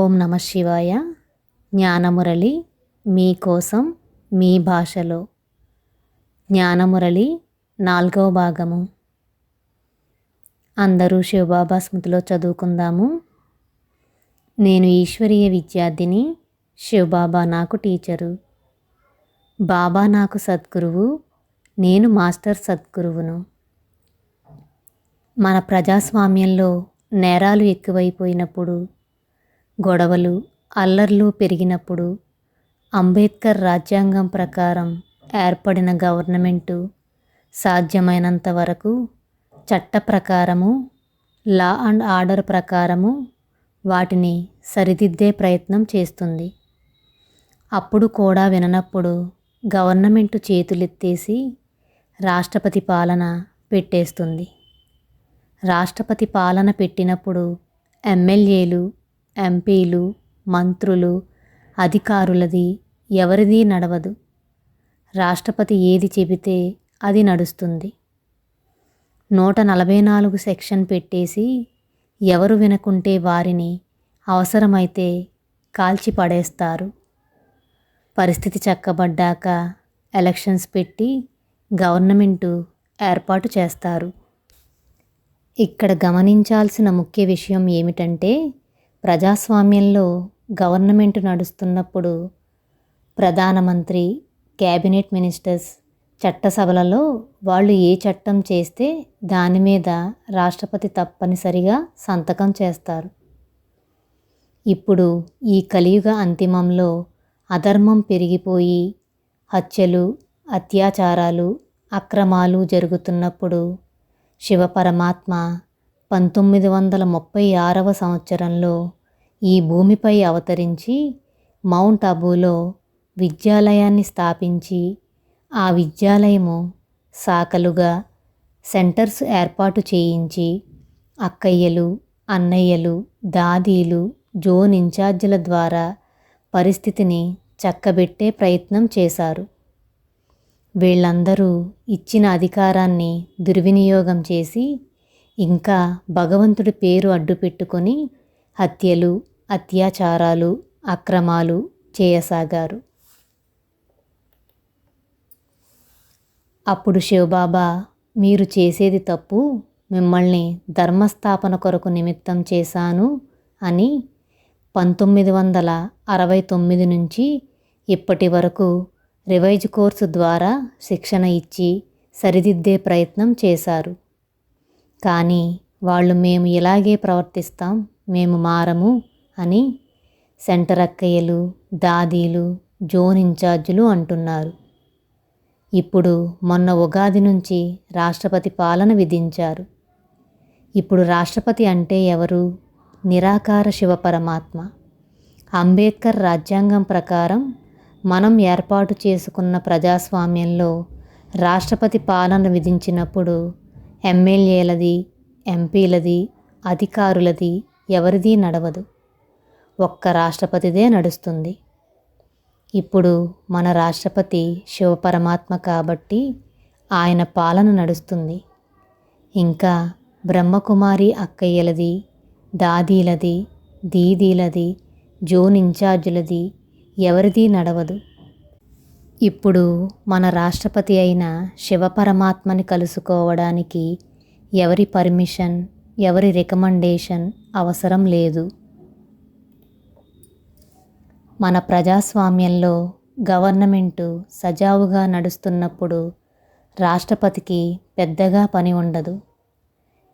ఓం నమ శివాయ. జ్ఞానమురళి మీకోసం మీ భాషలో. జ్ఞానమురళి నాలుగవ భాగము. అందరూ శివబాబా స్మృతిలో చదువుకుందాము. నేను ఈశ్వరీయ విద్యార్థిని శివబాబా నాకు టీచరు. బాబా నాకు సద్గురువు నేను మాస్టర్ సద్గురువును. మన ప్రజాస్వామ్యంలో నేరాలు ఎక్కువైపోయినప్పుడు గొడవలు అల్లర్లు పెరిగినప్పుడు అంబేద్కర్ రాజ్యాంగం ప్రకారం ఏర్పడిన గవర్నమెంటు సాధ్యమైనంత వరకు చట్ట ప్రకారము లా అండ్ ఆర్డర్ ప్రకారము వాటిని సరిదిద్దే ప్రయత్నం చేస్తుంది. అప్పుడు కూడా విననప్పుడు గవర్నమెంట్ చేతులెత్తేసి రాష్ట్రపతి పాలన పెట్టేస్తుంది. రాష్ట్రపతి పాలన పెట్టినప్పుడు ఎమ్మెల్యేలు ఎంపీలు మంత్రులు అధికారులది ఎవరిది నడవదు. రాష్ట్రపతి ఏది చెబితే అది నడుస్తుంది. నూట నలభై నాలుగు సెక్షన్ పెట్టేసి ఎవరు వినకుంటే వారిని అవసరమైతే కాల్చి పడేస్తారు. పరిస్థితి చక్కబడ్డాక ఎలక్షన్స్ పెట్టి గవర్నమెంటు ఏర్పాటు చేస్తారు. ఇక్కడ గమనించాల్సిన ముఖ్య విషయం ఏమిటంటే ప్రజాస్వామ్యంలో గవర్నమెంట్ నడుస్తున్నప్పుడు ప్రధానమంత్రి క్యాబినెట్ మినిస్టర్స్ చట్టసభలలో వాళ్ళు ఏ చట్టం చేస్తే దాని మీద రాష్ట్రపతి తప్పనిసరిగా సంతకం చేస్తారు. ఇప్పుడు ఈ కలియుగ అంతిమంలో అధర్మం పెరిగిపోయి హత్యలు అత్యాచారాలు అక్రమాలు జరుగుతున్నప్పుడు శివపరమాత్మ పంతొమ్మిది వందల ముప్పై ఆరవ సంవత్సరంలో ఈ భూమిపై అవతరించి మౌంట్ అబూలో విద్యాలయాన్ని స్థాపించి ఆ విద్యాలయము శాఖలుగా సెంటర్స్ ఏర్పాటు చేయించి అక్కయ్యలు అన్నయ్యలు దాదీలు జోన్ ఇన్ఛార్జీల ద్వారా పరిస్థితిని చక్కబెట్టే ప్రయత్నం చేశారు. వీళ్ళందరూ ఇచ్చిన అధికారాన్ని దుర్వినియోగం చేసి ఇంకా భగవంతుడి పేరు అడ్డుపెట్టుకొని హత్యలు అత్యాచారాలు అక్రమాలు చేయసాగారు. అప్పుడు శివబాబా మీరు చేసేది తప్పు మిమ్మల్ని ధర్మస్థాపన కొరకు నిమిత్తం చేశాను అని పంతొమ్మిది వందల అరవై తొమ్మిది నుంచి ఇప్పటి వరకు రివైజ్ కోర్సు ద్వారా శిక్షణ ఇచ్చి సరిదిద్దే ప్రయత్నం చేశారు. కానీ వాళ్ళు మేము ఇలాగే ప్రవర్తిస్తాం మేము మారము అని సెంటర్ అక్కయ్యలు దాదీలు జోన్ ఇన్ఛార్జీలు అంటున్నారు. ఇప్పుడు మొన్న ఉగాది నుంచి రాష్ట్రపతి పాలన విధించారు. ఇప్పుడు రాష్ట్రపతి అంటే ఎవరు? నిరాకార శివ పరమాత్మ. అంబేద్కర్ రాజ్యాంగం ప్రకారం మనం ఏర్పాటు చేసుకున్న ప్రజాస్వామ్యంలో రాష్ట్రపతి పాలన విధించినప్పుడు ఎమ్మెల్యేలది ఎంపీలది అధికారులది ఎవరిది నడవదు. ఒక్క రాష్ట్రపతిదే నడుస్తుంది. ఇప్పుడు మన రాష్ట్రపతి శివపరమాత్మ కాబట్టి ఆయన పాలన నడుస్తుంది. ఇంకా బ్రహ్మకుమారి అక్కయ్యలది దాదీలది దీదీలది జోన్ ఇన్ఛార్జులది ఎవరిది నడవదు. ఇప్పుడు మన రాష్ట్రపతి అయిన శివపరమాత్మని కలుసుకోవడానికి ఎవరి పర్మిషన్ ఎవరి రికమెండేషన్ అవసరం లేదు. మన ప్రజాస్వామ్యంలో గవర్నమెంటు సజావుగా నడుస్తున్నప్పుడు రాష్ట్రపతికి పెద్దగా పని ఉండదు.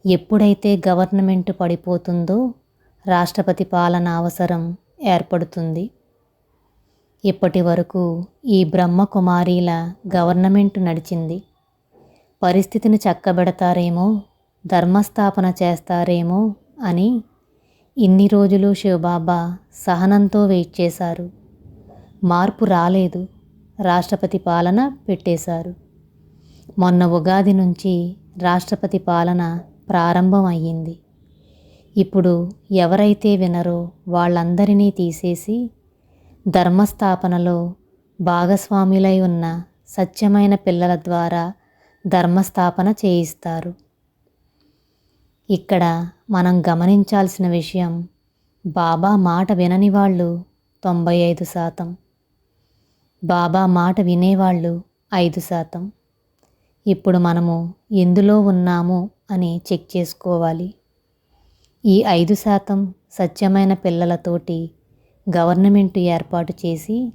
ఎప్పుడైతే గవర్నమెంట్ పడిపోతుందో రాష్ట్రపతి పాలన అవసరం ఏర్పడుతుంది. ఇప్పటి వరకు ఈ బ్రహ్మకుమారీల గవర్నమెంట్ నడిచింది. పరిస్థితిని చక్కబెడతారేమో ధర్మస్థాపన చేస్తారేమో అని ఇన్ని రోజులు శివబాబా సహనంతో వెయిట్ చేశారు. మార్పు రాలేదు. రాష్ట్రపతి పాలన పెట్టేశారు. మొన్న ఉగాది నుంచి రాష్ట్రపతి పాలన ప్రారంభం అయ్యింది ఇప్పుడు ఎవరైతే వినరో వాళ్ళందరినీ తీసేసి ధర్మస్థాపనలో భాగస్వాములై ఉన్న సత్యమైన పిల్లల ద్వారా ధర్మస్థాపన చేయిస్తారు. ఇక్కడ మనం గమనించాల్సిన విషయం బాబా మాట వినని వాళ్ళు తొంభై ఐదు శాతం. బాబా మాట వినేవాళ్ళు ఐదు శాతం. ఇప్పుడు మనము ఎందులో ఉన్నాము అని చెక్ చేసుకోవాలి. ఈ ఐదు శాతం సత్యమైన పిల్లలతోటి గవర్నమెంట్ ఏర్పాటు చేసి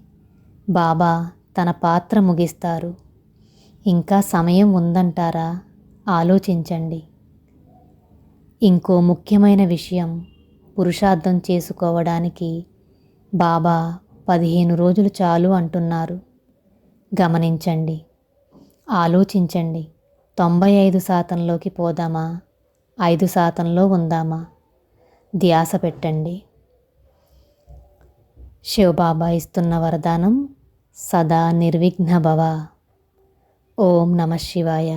బాబా తన పాత్ర ముగిస్తారు. ఇంకా సమయం ఉందంటారా? ఆలోచించండి. ఇంకో ముఖ్యమైన విషయం పురుషార్థం చేసుకోవడానికి బాబా పదిహేను రోజులు చాలు అంటున్నారు. గమనించండి. ఆలోచించండి. తొంభై ఐదు శాతంలోకి పోదామా? ఐదు శాతంలో ఉందామా? ధ్యాస పెట్టండి. శివబాబా ఇస్తున్న వరదానం సదా నిర్విఘ్న భవ ఓం నమ శివాయ.